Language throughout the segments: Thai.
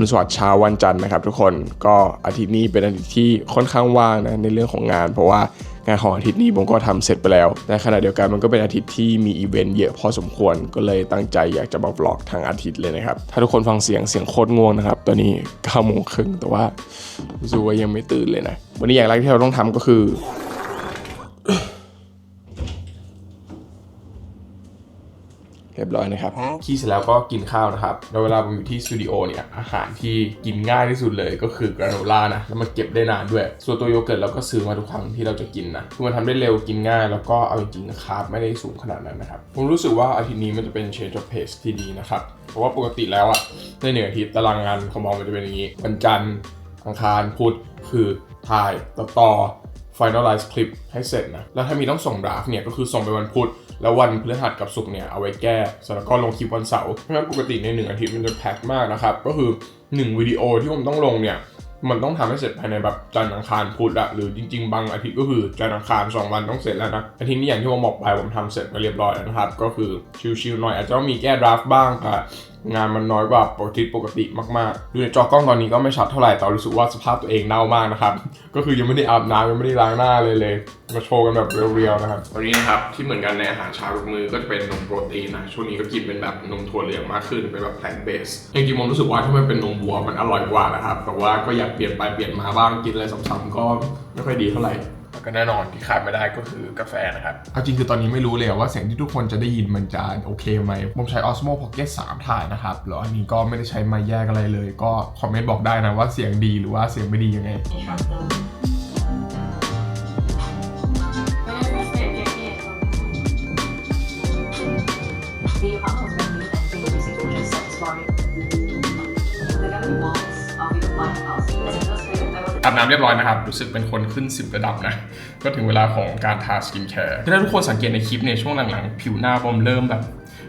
รุณสวัสดิ์เช้าวันจันทร์นะครับทุกคนก็อาทิตย์นี้เป็นอาทิตย์ที่ค่อนข้างว่างนะในเรื่องของงาน เพราะว่างานของอาทิตย์นี้ผมก็ทำเสร็จไปแล้วในขณะเดียวกันมันก็เป็นอาทิตย์ที่มีอีเวนต์เยอะพอสมควรก็เลยตั้งใจอยากจะมาบล็อกทางอาทิตย์เลยนะครับ ถ้าทุกคนฟังเสียงเสียงโคตรง่วงนะครับ ตอนนี้9โมงครึ่งแต่ว่ารู้สึกว่ายังไม่ตื่นเลยนะ วันนี้อย่างแรกที่เราต้องทำก็คือ เรียบร้อยนะครับขี้เสร็จแล้วก็กินข้าวนะครับแล้วเวลาผมอยู่ที่สตูดิโอเนี่ยอาหารที่กินง่ายที่สุดเลยก็คือกราโนล่านะแล้วมันเก็บได้นานด้วย ส่วนตัวโยเกิร์ตเราก็ซื้อมาทุกครั้งที่เราจะกินนะคือมันทำได้เร็วกินง่าย แล้วก็เอาจริงๆคาร์บไม่ได้สูงขนาดนั้นนะครับผมรู้สึกว่าอาทิตย์นี้มันจะเป็น change of pace ที่ดีนะครับเพราะว่าปกติแล้วอะในหนึ่งอาทิตย์ตารางงานของมองมันจะเป็นอย่างนี้วันจันทร์อังคารพุธคือถ่ายตัดต่อ finalize คลิปให้เสร็จนะ แล้วถ้ามีต้องส่งดราฟเนี่ยก็คือส่งไปวันพุธ แล้ววันพฤหัสกับศุกร์เนี่ยเอาไว้แก้สแล้วก็ลงคลิปวันเสาร์เพราะฉะนั้นปกติในหนึ่งอาทิตย์มันจะแพ็คมากนะครับ ก็คือ 1วิดีโอที่ผมต้องลงเนี่ยมันต้องทำให้เสร็จภายในแบบจันทร์อังคารพุธอะหรือจริง ๆ บางอาทิตย์ก็คือจันทร์อังคาร 2 วันต้องเสร็จแล้วนะอาทิตย์นี้อย่างที่ผมบอกไปผมทำเสร็จมาเรียบร้อยแล้วนะครับ ก็คือชิลๆหน่อยอาจจะต้องมีแก้ดราฟบ้างค่ะ งานมันน้อยกว่าปกติปกติมากๆ ดูในจอกล้องตอนนี้ก็ไม่ชัดเท่าไหร่แต่รู้สึกว่าสภาพตัวเองเน่ามากนะครับ ก็คือยังไม่ได้อาบน้ำยังไม่ได้ล้างหน้าเลยเลย มาโชว์กันแบบเรียวๆนะครับวันนี้นะครับที่เหมือนกันในอาหารเช้าทุกมือก็จะเป็นนมโปรตีนนะช่วงนี้ก็กินเป็นแบบนมถั่วเหลืองมากขึ้นเป็นแบบแพลนเบสจริงๆผมรู้สึกว่าถ้ามันเป็นนมวัวมันอร่อยกว่านะครับแต่ว่าก็อยากเปลี่ยนไปเปลี่ยนมาบ้างกินอะไรซ้ำๆก็ไม่ค่อยดีเท่าไหร่ แล้วก็แน่นอนที่ขาดไม่ได้ก็คือกาแฟนะครับ เอาจริงคือตอนนี้ไม่รู้เลยว่าเสียงที่ทุกคนจะได้ยินมันจะโอเคไหมผมใช้ Osmo Pocket 3 ถ่ายนะครับแล้วอันนี้ก็ไม่ได้ใช้ไม้แยกอะไรเลย ก็คอมเมนต์บอกได้นะว่าเสียงดีหรือว่าเสียงไม่ดียังไง น้ำเรียบร้อยนะครับ รู้สึกเป็นคนขึ้น 10 ระดับนะ ก็ถึงเวลาของการทาสกินแคร์ถ้าทุกคนสังเกตในคลิปเนี่ยช่วงหลังๆ ผิวหน้าบอมเริ่มแบบ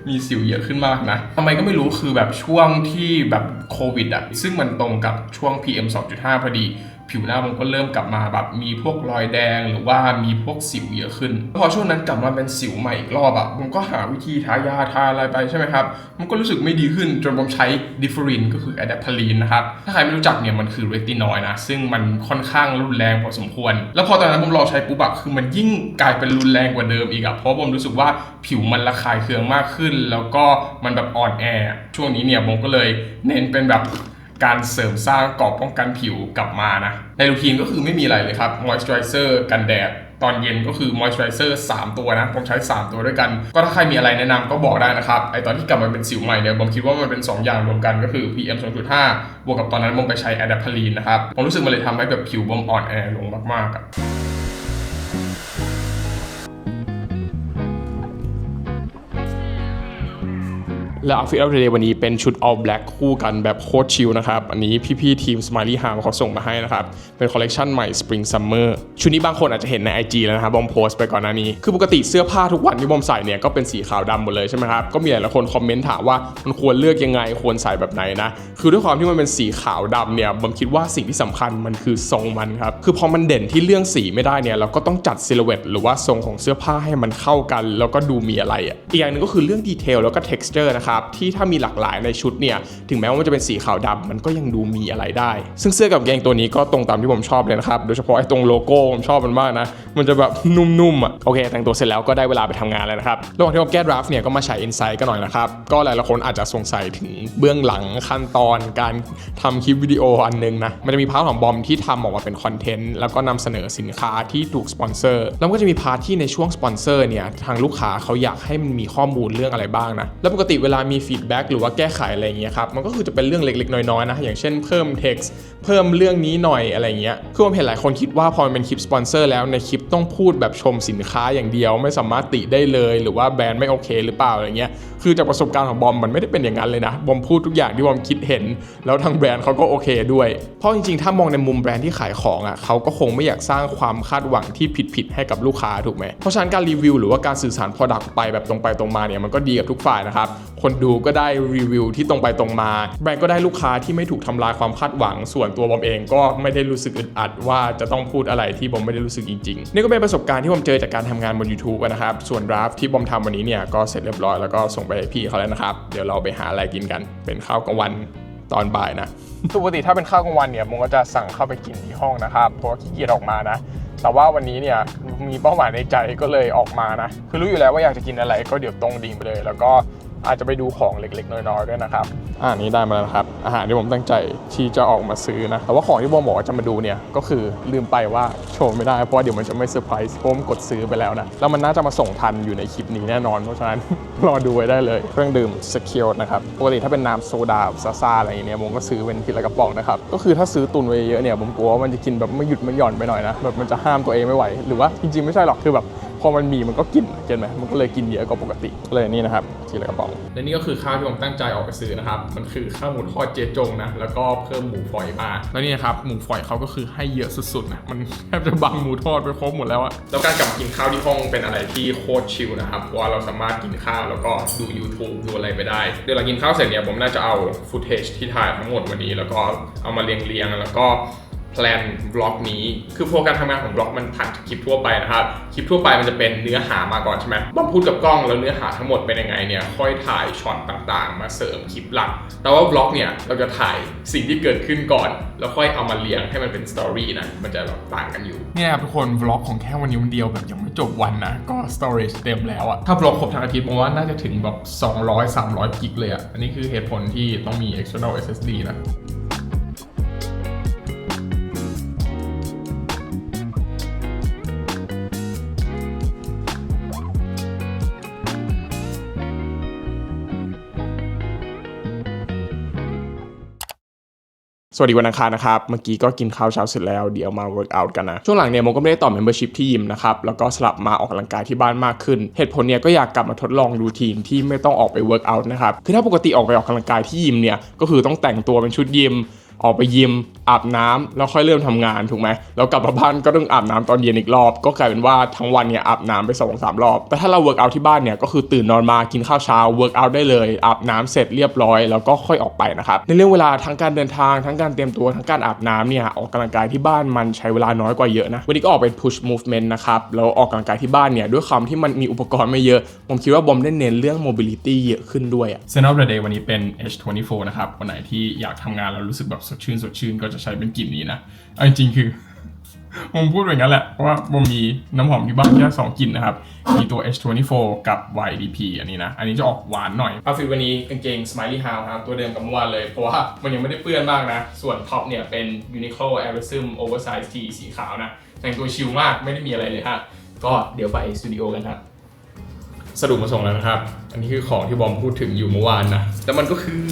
มีสิวเยอะขึ้นมากนะทำไมก็ไม่รู้คือแบบช่วงที่แบบโควิดอะซึ่งมันตรงกับช่วง PM 2.5 พอดี ผิวหน้าผมก็เริ่มกลับมาแบบมีพวกรอยแดงหรือว่ามีพวกสิวเยอะขึ้น พอช่วงนั้นกลับมาเป็นสิวใหม่อีกรอบอะผมก็หาวิธีทายาทาอะไรไปใช่ไหมครับ มันก็รู้สึกไม่ดีขึ้นจนผมใช้ดิฟ e รินก็คืออะด p พลีนนะครับ ถ้าใครไม่รู้จักเนี่ยมันคือเรตินอยด์นะ ซึ่งมันค่อนข้างรุนแรงพอสมควร แล้วพอตอนนั้นผมลองใช้ปุ๊บอะคือมันยิ่งกลายเป็นรุนแรงกว่าเดิมอีกอะเพราะผมรู้สึกว่าผิวมันระคายเคืองมากขึ้น แล้วก็มันแบบอ่อนแอ ช่วงนี้เนี่ยผมก็เลยเน้นเป็นแบบ การเสริมสร้างกรอบป้องกันผิวกลับมานะ ในรูทีนก็คือไม่มีอะไรเลยครับมอยส์เจอร์เซอร์กันแดดตอนเย็นก็คือมอยส์เจอร์เซอร์3ตัวนะ ผมใช้ 3 ตัวด้วยกัน ก็ถ้าใครมีอะไรแนะนำก็บอกได้นะครับ ไอตอนที่กลับมาเป็นสิวใหม่เนี่ย ผมคิดว่ามันเป็น 2 อย่างรวมกันก็คือ PM 2.5 บวกกับตอนนั้นผมไปใช้ a d a p t a l i n นะครับ ผมรู้สึกมันเลยทำให้แบบผิวบอมอ่อนแอลงมากๆ และ Outfit of the Day วันนี้เป็นชุด all black คู่กันแบบโคตรชิลนะครับ อันนี้พี่ๆทีม Smiley Ham เขาส่งมาให้นะครับ เป็นคอลเลกชันใหม่ Spring Summer ชุดนี้บางคนอาจจะเห็นใน IG แล้วนะครับบอมโพสไปก่อนหน้านี้ คือปกติเสื้อผ้าทุกวันที่บอมใส่เนี่ยก็เป็นสีขาวดำหมดเลยใช่ไหมครับ ก็มีหลายคนคอมเมนต์ถามว่ามันควรเลือกยังไงควรใส่แบบไหนนะ คือด้วยความที่มันเป็นสีขาวดำเนี่ยบอมคิดว่าสิ่งที่สำคัญมันคือทรงมันครับคือพอมันเด่นที่เรื่องสีไม่ได้เนี่ยเราก็ต้องจัดซิล h เวตหรือว่าทรงของเสื้อผ้าให้มันเข้ากัน แล้วก็ดูมีอะไรอะอีกอย่างหนึงก็คือเรื่องดีเทลแล้วก็ texture นะครับที่ถ้ามีหลากหลายในชุดเนี่ยถึงแม้ว่ามันจะเป็นสีขาวดำมันก็ยังดูมีอะไรได้ ซึ่งเสื้อกับกางเกงตัวนี้ก็ตรงตามที่ผมชอบเลยนะครับโดยเฉพาะไอ้ตรงโลโก้ผมชอบมันมากนะมันจะแบบนุ่มๆอะโอเค แต่งตัวเสร็จแล้วก็ได้เวลาไปทำงานแล้วนะครับระหว่างที่ผมแก้ดราฟเนี่ยก็มาใช้ Insight กันหน่อยนะครับก็หลายๆคนอาจจะสงสัยถึงเบื้องหลังขั้นตอนการทำคลิปวิดีโออันนึงนะมันจะมีพาร์ทของบอมที่ทำออกมาเป็นคอนเทนต์แล้วก็นำเสนอสินค้าที่ถูกสปอนเซอร์แล้วก็จะมีพาร์ทที่ในช่วงสปอนเซอร์เนี่ยทางลูกค้าเขาอยากให้มันมีข้อมูลเรื่องอะไรบ้างนะแล้วปกติเวลามีฟีดแบ็กหรือว่าแก้ไขอะไรอย่างเงี้ยครับมันก็คือจะเป็นเรื่องเล็กๆ น้อยๆนะอย่างเช่นเพิ่ม text เพิ่มเรื่องนี้หน่อยอะไรเงี้ยคือผมเห็นหลายคนคิดว่าพอมันเป็นคลิปสปอนเซอร์แล้วในคลิปต้องพูดแบบชมสินค้าอย่างเดียวไม่สามารถติได้เลย หรือว่าแบรนด์ไม่โอเค หรือเปล่าอะไรเงี้ยคือจากประสบการณ์ของบอมมันไม่ได้เป็นอย่างนั้นเลยนะบอมพูดทุกอย่างที่บอมคิดเห็น แล้วทางแบรนด์เขาก็โอเคด้วย เพราะจริงๆ ถ้ามองในมุมแบรนด์ที่ขายของอะเขาก็คงไม่อยากสร้างความคาดหวังที่ผิดๆให้กับลูกค้าถูกไหมเพราะฉะนั้นการรีวิวหรือว่าการสื่อสาร Product ไปแบบตรงไปตรงมาเนี่ยมันก็ดีกับทุกฝ่ายนะครับคนดูก็ได้รีวิวที่ตรงไปตรงมา แบรนด์ก็ได้ลูกค้าที่ไม่ถูกทำลายความคาดหวัง ส่วนตัวบอมเองก็ไม่ได้รู้สึกอึดอัดว่าจะต้องพูดอะไรที่บอมไม่ได้รู้สึกจริงๆ นี่ก็เป็นประสบการณ์ที่บอมเจอจากการทำงานบน YouTube นะครับ ส่วนดราฟที่บอมทำวันนี้เนี่ยก็เสร็จเรียบร้อยแล้วก็ส่งไปให้พี่เขาแล้วนะครับ เดี๋ยวเราไปหาอะไรกินกัน เป็นข้าวกลางวันตอนบ่ายนะปกติถ้าเป็นข้าวกลางวันเนี่ยมงก็จะสั่งเข้าไปกินที่ห้องนะครับเพราะว่าขี้เกียจออกมานะ แต่ว่าวันนี้เนี่ยมีเป้าหมายในใจก็เลยออกมานะ คือรู้อยู่แล้วว่าอยากจะกินอะไรก็เดี๋ยวตรงดิ่งไปเลย แล้วก็ อาจจะไปดูของเล็กๆ น้อยๆด้วยนะครับอ่านี้ได้มาแล้วนะครับ อาหารที่ผมตั้งใจที่จะออกมาซื้อนะ แต่ว่าของที่บอมบอกว่าจะมาดูเนี่ย ก็คือลืมไปว่าโชว์ไม่ได้ เพราะว่าเดี๋ยวมันจะไม่เซอร์ไพรส์พราะผมกดซื้อไปแล้วนะ แล้วมันน่าจะมาส่งทันอยู่ในคลิปนี้แน่นอน เพราะฉะนั้น รอดูไว้ได้เลย เครื่องดื่มสกิลนะครับ ปกติถ้าเป็นน้ำโซดาซาซาอะไรอย่างเงี้ยผมก็ซื้อเป็นทีละกระป๋องนะครับ ก็คือถ้าซื้อตุนไว้เยอะเนี่ยผมกลัวว่ามันจะกินแบบไม่หยุดไม่หย่อนไปหน่อยนะ แบบมันจะห้ามตัวเองไม่ไหว หรือว่าจริงๆไม่ใช่หรอกคือแบบ พอมันมีมันก็กินเก็นไหมมันก็เลยกินเยอะกว่าปกติก็เลยนี่นะครับทีละกระป๋องและนี่ก็คือข้าวที่ผมตั้งใจออกไปซื้อนะครับมันคือข้าวหมูทอดเจจงนะแล้วก็เพิ่มหมูฝอยมาแล้วนี่นะครับหมูฝอยเขาก็คือให้เยอะสุดๆนะมันแทบจะบังหมูทอดไปครบหมดแล้วอะแล้วการกลับมากินข้าวที่ห้องเป็นอะไรที่โคตรชิลนะครับเพราะว่าเราสามารถกินข้าวแล้วก็ดู YouTube ดูอะไรไปได้เดี๋ยวหลังกินข้าวเสร็จเนี่ยผมน่าจะเอาฟุตเทจที่ถ่ายทั้งหมดวันนี้ แล้วก็เอามาเรียงๆแล้วก็ แพลนบล็อกนี้ คือพวกการทำงานของบล็อกมันผ่านจากคลิปทั่วไปนะครับ คลิปทั่วไปมันจะเป็นเนื้อหามาก่อนใช่ไหมบอมพูดกับกล้องแล้วเนื้อหาทั้งหมดเป็นยังไงเนี่ย ค่อยถ่ายช็อตต่างๆ มาเสริมคลิปหลัก แต่ว่าบล็อกเนี่ยเราจะถ่ายสิ่งที่เกิดขึ้นก่อน แล้วค่อยเอามาเรียงให้มันเป็นสตอรี่นะ มันจะต่างกันอยู่ เนี่ยครับทุกคนบล็อกของแค่วันนี้วันเดียวแบบยังไม่จบวันนะ ก็ storage เต็มแล้วอะถ้าบล็อกครบทั้งอาทิตย์ผมว่าน่าจะถึงแบบ200 300กิกเลยอะอันนี้คือเหตุผลที่ต้องมี external SSD นะ วัสดีวันอังคารนะครับ เมื่อกี้ก็กินข้าวเช้าเสร็จแล้วเดี๋ยวมาเวิร์กอักันนะ ช่วงหลังเนี่ยโมก็ไม่ได้ต่อเมมเบอร์ชิพที่ยิมนะครับ แล้วก็สลับมาออกกำลังกายที่บ้านมากขึ้น เหตุผลเนี่ยก็อยากกลับมาทดลองรูทีนที่ไม่ต้องออกไปเวิร์กอันะครับ คือถ้าปกติออกไปออกกำลังกายที่ยิมเนี่ยก็คือต้องแต่งตัวเป็นชุดยิม ออกไปยิมอาบน้ำแล้วค่อยเริ่มทำงานถูกไหมแล้วกลับมาบ้านก็ต้องอาบน้ำตอนเย็นอีกรอบ ก็กลายเป็นว่าทั้งวันเนี่ยอาบน้ำไปสองสามรอบ แต่ถ้าเราเวิร์กอัลที่บ้านเนี่ยก็คือตื่นนอนมากินข้าวเช้าเวิร์กอัลได้เลยอาบน้ำเสร็จเรียบร้อย แล้วก็ค่อยออกไปนะครับในเรื่องเวลาทั้งการเดินทางทั้งการเตรียมตัวทั้งการอาบน้ำเนี่ยออกกำลังกายที่บ้านมันใช้เวลาน้อยกว่าเยอะนะวันนี้ก็ออกไป push movement นะครับแล้วออกกำลังกายที่บ้านเนี่ยด้วยความที่มันมีอุปกรณ์ไม่เยอะ ผมคิดว่าบอมได้เน้นเรื่อง mobility เยอะขึ้นด้วย s e n of the day วันนี้เป็น H24 นะครับวันไหนที่อยากทำงานแล้วรู้สึกแบบสดชื่นสดชื่นก็จะใช้เป็นกลิ่นนี้นะเอาจริงๆคือผมพูดอย่างนั้นแหละ เพราะว่าผมมีน้ำหอมที่บ้านแค่สองกลิ่นนะครับ มีตัว H24 กับ YDP อันนี้นะ อันนี้จะออกหวานหน่อยเอาฟิตวันนี้กางเกง Smiley House ครับตัวเดิมกับเมื่อวานเลย เพราะว่ามันยังไม่ได้เปื้อนมากนะ ส่วนท็อปเนี่ยเป็น Uniqlo Airism Oversize T สีขาวนะ แต่งตัวชิลมากไม่ได้มีอะไรเลยฮะ ก็เดี๋ยวไปสตูดิโอกันครับสรุปมาส่งแล้วนะครับ อันนี้คือของที่บอมพูดถึงอยู่เมื่อวานนะ แต่มันก็คือ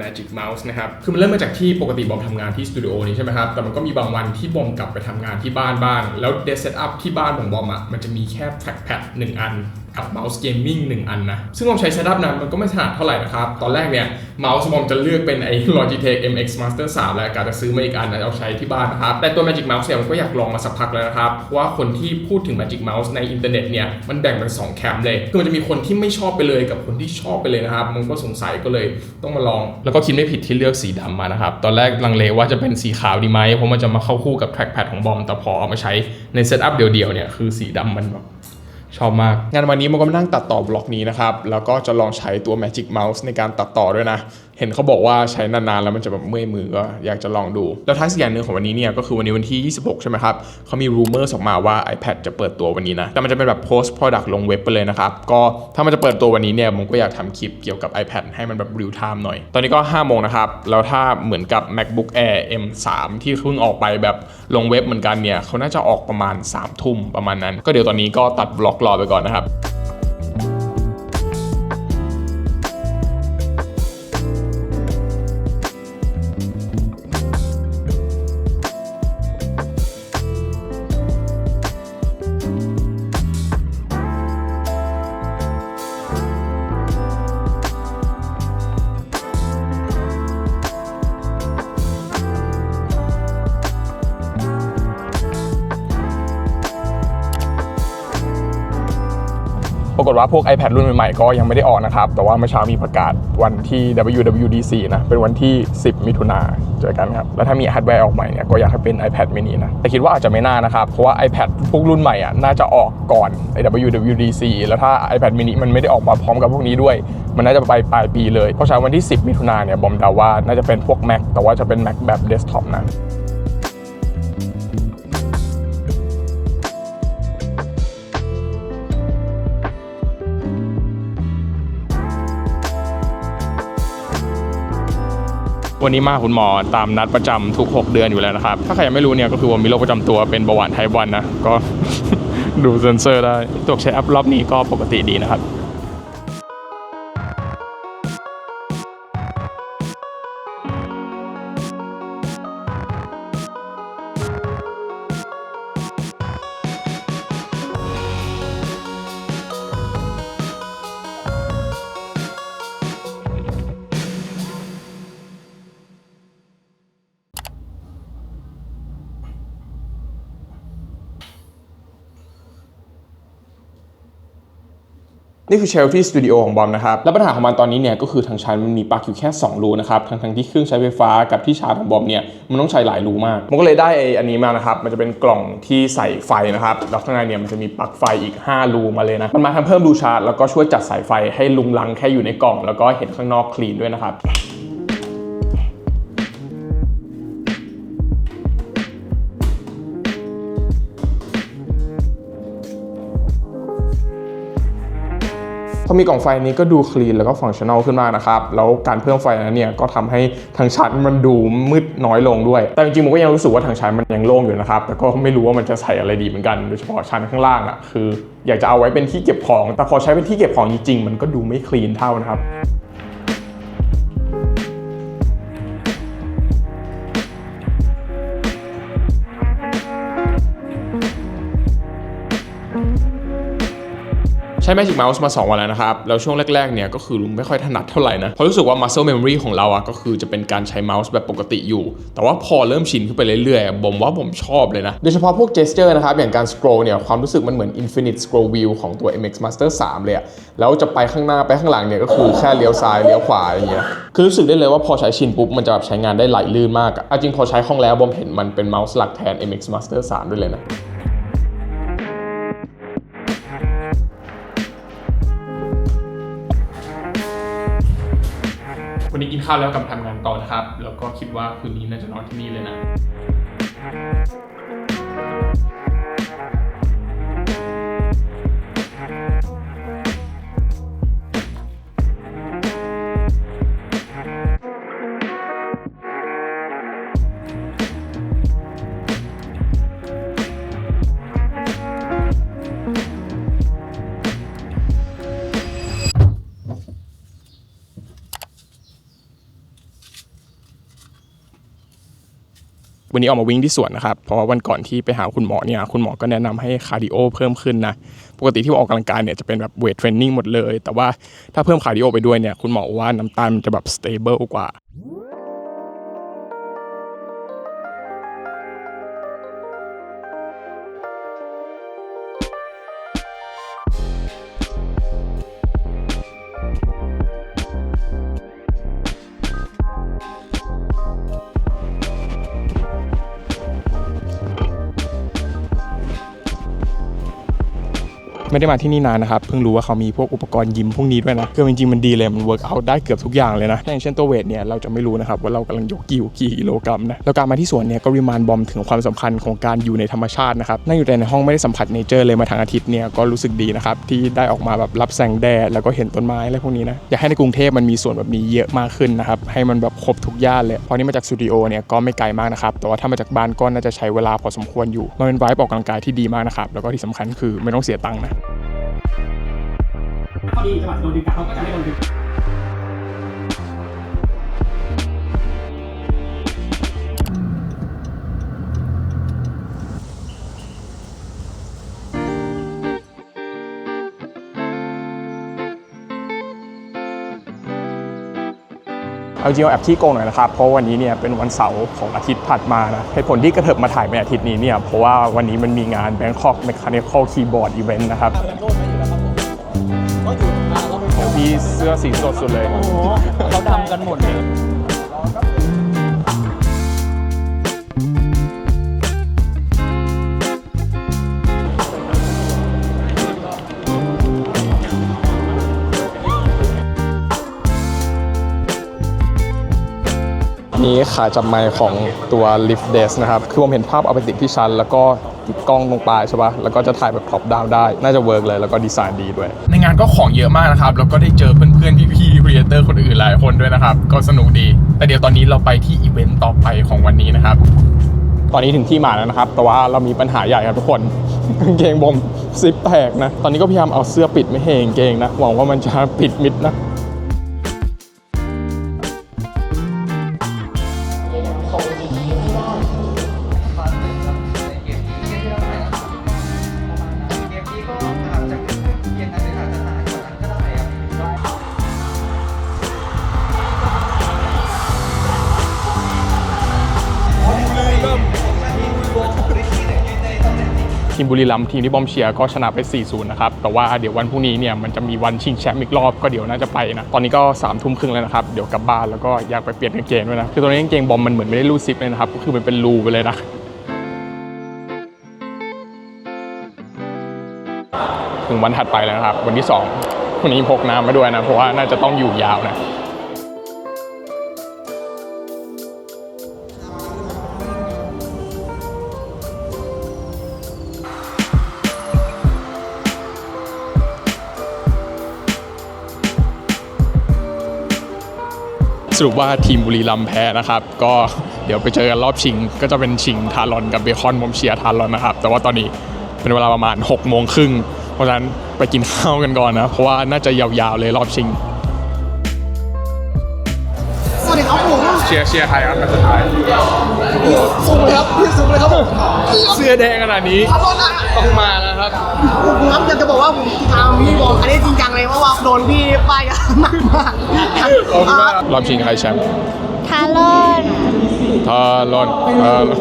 Magic Mouse นะครับ คือมันเริ่มมาจากที่ปกติบอมทำงานที่สตูดิโอนี้ใช่ไหมครับ แต่มันก็มีบางวันที่บอมกลับไปทำงานที่บ้านบ้าง แล้วเดสเซตอัพที่บ้านของบอมอะ มันจะมีแค่แท็กแพดหนึ่งอัน กับเมาส์เกมมิ่ง1อันนะ ซึ่งบอมใช้เซตอัพนั้นมันก็ไม่ถนัดเท่าไหร่นะครับ ตอนแรกเนี่ยเมาส์บอมจะเลือกเป็นไอ้ Logitech MX Master 3 แล้วกะจะซื้อมาอีกอันแล้วเอาใช้ที่บ้านนะครับ แต่ตัว Magic Mouse เนี่ยผมก็อยากลองมาสักพักแล้วนะครับเพราะว่าคนที่พูดถึง Magic Mouse ในอินเทอร์เน็ตเนี่ยมันแบ่งเป็น 2 แคมป์เลย คือมันจะมีคนที่ไม่ชอบไปเลยกับคนที่ชอบไปเลยนะครับ มันก็สงสัยก็เลยต้องมาลอง แล้วก็คิดไม่ผิดที่เลือกสีดำมานะครับ ตอนแรกลังเลว่าจะเป็นสีขาวดีไหมเพราะมันจะมาเข้าคู่กับ trackpad ของบอมแต่พอเอามาใช้ในเซตอัพเดียวๆเนี่ยคือสีดำมันแบบ ชอบมาก งานวันนี้มันก็มานั่งตัดต่อบล็อกนี้นะครับ แล้วก็จะลองใช้ตัว Magic Mouse ในการตัดต่อด้วยนะ เห็นเขาบอกว่าใช้นานๆ แล้วมันจะแบบเมื่อยมือก็อยากจะลองดู แล้วท้ายสิ่งอย่างหนึ่งของวันนี้เนี่ยก็คือวันนี้วันที่ 26 ใช่ไหมครับเขามี rumors ออกมาว่า iPad จะเปิดตัววันนี้นะ แต่มันจะเป็นแบบ post product ลงเว็บไปเลยนะครับ ก็ถ้ามันจะเปิดตัววันนี้เนี่ยผมก็อยากทำคลิปเกี่ยวกับ iPad ให้มันแบบ real time หน่อย ตอนนี้ก็ 5 โมงนะครับ แล้วถ้าเหมือนกับ MacBook Air M3 ที่เพิ่งออกไปแบบลงเว็บเหมือนกันเนี่ยเขาน่าจะออกประมาณ 3 ทุ่มประมาณนั้น ก็เดี๋ยวตอนนี้ก็ตัดบล็อกรอไปก่อนนะครับ ว่าพวก iPad รุ่นใหม่ๆก็ยังไม่ได้ออกนะครับ แต่ว่าเมื่อเช้ามีประกาศวันที่ WWDC นะ เป็นวันที่ 10 มิถุนาเจอกันครับ แล้วถ้ามีฮาร์ดแวร์ออกใหม่เนี่ยก็อยากให้เป็น iPad mini นะ แต่คิดว่าอาจจะไม่น่านะครับ เพราะว่า iPad พวกรุ่นใหม่อะน่าจะออกก่อนไอ้ WWDC แล้วถ้า iPad mini มันไม่ได้ออกมาพร้อมกับพวกนี้ด้วย มันน่าจะไปปลายปีเลย เพราะฉะนั้นวันที่ 10 มิถุนาเนี่ยบอมเดาว่าน่าจะเป็นพวก Mac แต่ว่าจะเป็น Mac แบบเดสก์ท็อปนะ วันนี้มาคุณหมอตามนัดประจำทุก 6 เดือนอยู่แล้วนะครับ ถ้าใครยังไม่รู้เนี่ยก็คือว่ามีโรคประจำตัวเป็นเบาหวานไทป์วันนะ ก็ดูเซนเซอร์ได้ตัวใช้แอปรอบนี้ก็ปกติดีนะครับ นี่คือเชลที่สตูดิโอของบอมนะครับแล้วปัญหาของมันตอนนี้เนี่ยก็คือทางชั้นมันมีปลั๊กอยู่แค่ 2 รูนะครับทั้งทั้งที่เครื่องใช้ไฟฟ้ากับที่ชาร์จของบอมเนี่ยมันต้องใช้หลายรูมากมันก็เลยได้ไออันนี้มานะครับมันจะเป็นกล่องที่ใส่ไฟนะครับแล้วข้างในเนี่ยมันจะมีปลั๊กไฟอีก 5 รูมาเลยนะมันมาทำเพิ่มรูชาร์จแล้วก็ช่วยจัดสายไฟให้ลุงลังแค่อยู่ในกล่อง แล้วก็เห็นข้างนอกคลีนด้วยนะครับ มีกล่องไฟนี้ก็ดูคลีนแล้วก็ฟังชั่นอลขึ้นมากนะครับ แล้วการเพิ่มไฟนั้นเนี่ยก็ทำให้ทางชั้นมันดูมืดน้อยลงด้วย แต่จริงๆผมก็ยังรู้สึกว่าทางชั้นมันยังโล่งอยู่นะครับแต่ก็ไม่รู้ว่ามันจะใส่อะไรดีเหมือนกันโดยเฉพาะชั้นข้างล่างอะคือ อยากจะเอาไว้เป็นที่เก็บของ แต่พอใช้เป็นที่เก็บของจริงๆมันก็ดูไม่คลีนเท่านะครับ ใช้ Magic Mouse มา 2 วันแล้วนะครับ แล้วช่วงแรกๆเนี่ยก็คือลุงไม่ค่อยถนัดเท่าไหร่นะเพราะรู้สึกว่า muscle memory ของเราอะก็คือจะเป็นการใช้เมาส์แบบปกติอยู่ แต่ว่าพอเริ่มชินขึ้นไปเรื่อยๆผมว่าผมชอบเลยนะ โดยเฉพาะพวก gesture นะครับ อย่างการ scroll เนี่ยความรู้สึกมันเหมือน infinite scroll wheel ของตัว MX Master 3 เลยอะแล้วจะไปข้างหน้าไปข้างหลังเนี่ยก็คือแค่เลี้ยวซ้ายเลี้ยวขวาอย่างเงี้ยคือรู้สึกได้เลยว่าพอใช้ชินปุ๊บมันจะแบบใช้งานได้ไหลลื่นมากอะจริงพอใช้คล่องแล้วบอมเห็นมันเป็นเมาส์หลักแทน MX Master 3 ด้วยเลยนะ วันนี้กินข้าวแล้วกลับทำงานต่อนะครับ แล้วก็คิดว่าคืนนี้น่าจะนอนที่นี่เลยนะ วันนี้ออกมาวิ่งที่สวนนะครับ เพราะว่าวันก่อนที่ไปหาคุณหมอเนี่ยคุณหมอก็แนะนำให้คาร์ดิโอเพิ่มขึ้นนะ ปกติที่ออกกำลังกายเนี่ยจะเป็นแบบเวทเทรนนิ่งหมดเลย แต่ว่าถ้าเพิ่มคาร์ดิโอไปด้วยเนี่ยคุณหมอว่าน้ำตาลมันจะแบบสเตเบิลกว่า ไม่ได้มาที่นี่นานนะครับ เพิ่งรู้ว่าเขามีพวกอุปกรณ์ยิมพวกนี้ด้วยนะคือจริงๆมันดีเลยมันเวิร์กเอาได้เกือบทุกอย่างเลยนะถ้าอย่างเช่นตัวเวทเนี่ยเราจะไม่รู้นะครับว่าเรากำลังยกกี่กี่กิโลกรัมนะแล้วการมาที่สวนเนี่ยก็รีมานบอมถึงความสำคัญของการอยู่ในธรรมชาตินะครับนั่งอยู่แต่ในห้องไม่ได้สัมผัสเนเจอร์เลยมาทางอาทิตย์เนี่ยก็รู้สึกดีนะครับที่ได้ออกมาแบบรับแสงแดดแล้วก็เห็นต้นไม้อะไรพวกนี้นะอยากให้ในกรุงเทพมันมีสวนแบบนี้เยอะมากขึ้นนะครับให้มันแบบครบทุกย่านเลยเพราะนี่มาจากสตูดิโอเนี่ยก็ไม่ไกลมากนะครับแต่ว่าถ้ามาจากบ้านก็น่าจะใช้เวลาพอสมควรอยู่มันเป็นไวบ์ออกกำลังกายที่ดีมากนะครับแล้วก็ที่สำคัญคือไม่ต้องเสียตังค์นะข้อดีจังหวัดโดนดึงกลับเขาก็จะไม่โดนดึง เอาจริงเอาแอบที่โกงหน่อยนะครับ เพราะวันนี้เนี่ยเป็นวันเสาร์ของอาทิตย์ถัดมานะเหตุผลที่กระเถิบมาถ่ายเป็นอาทิตย์นี้เนี่ยเพราะว่าวันนี้มันมีงาน Bangkok Mechanical Keyboard Event นะครับของพี่เสื้อสีสดสุดเลยโอ้โหเขาดำกันหมดเลย นี้ขาจับไมค์ของตัว Lift Desk นะครับ คือผมเห็นภาพเอาไปติดที่ชั้น แล้วก็ติดกล้องตรงปลายใช่ปะแล้วก็จะถ่ายแบบท็อปดาวได้ น่าจะเวิร์กเลย แล้วก็ดีไซน์ดีด้วย ในงานก็ของเยอะมากนะครับ แล้วก็ได้เจอเพื่อนๆ พี่ๆครีเอเตอร์คนอื่นหลายคนด้วยนะครับ ก็สนุกดี แต่เดี๋ยวตอนนี้เราไปที่อีเวนต์ต่อไปของวันนี้นะครับ ตอนนี้ถึงที่หมายแล้วนะครับ แต่ว่าเรามีปัญหาใหญ่ครับทุกคนกางเกงผมซิปแตกนะ ตอนนี้ก็พยายามเอาเสื้อปิดไม่ให้กางเกงนะ หวังว่ามันจะปิดมิดนะ รีรัมย์ทีมที่บอมเชียร์ก็ชนะไป 4-0 นะครับ แต่ว่าเดี๋ยววันพรุ่งนี้เนี่ยมันจะมีวันชิงแชมป์อีกรอบก็เดี๋ยวน่าจะไปนะ ตอนนี้ก็3ามทุ่มครึ่งแล้วนะครับ เดี๋ยวกลับบ้านแล้วก็อยากไปเปลี่ยนกางเกงด้วยนะ คือตอนนี้กางเกงบอมมันเหมือนไม่ได้รูดซิปเลยนะครับ ก็คือมันเป็นรูไปเลยนะถึงวันถัดไปแล้วนะครับ วันที่2วันนี้พกน้ำมาด้วยนะ เพราะว่าน่าจะต้องอยู่ยาวนะ สรุปว่าทีมบุรีรัมย์แพ้นะครับ ก็เดี๋ยวไปเจอกันรอบชิง ก็จะเป็นชิงทารอนกับเบคอนผมเชียร์ทารอนนะครับ แต่ว่าตอนนี้เป็นเวลาประมาณ6กโมงครึ่งเพราะฉะนั้นไปกินข้าวกันก่อนนะ เพราะว่าน่าจะยาวๆเลยรอบชิง เชียร์เชียร์ใครครับนัดสุดท้ายสูงเลยครับพี่สูงเลยครับผมเสื้อแดงขนาดนี้ขอโทษนะต้องมาแล้วครับผมครับอยากจะบอกว่าผมตามพี่บอลอันนี้จริงจังเลยเพราะว่าโดนพี่ป้ายยามากมากขอบคุณมากรอบชิงใครแชมป์ทารอนทารอนทารอน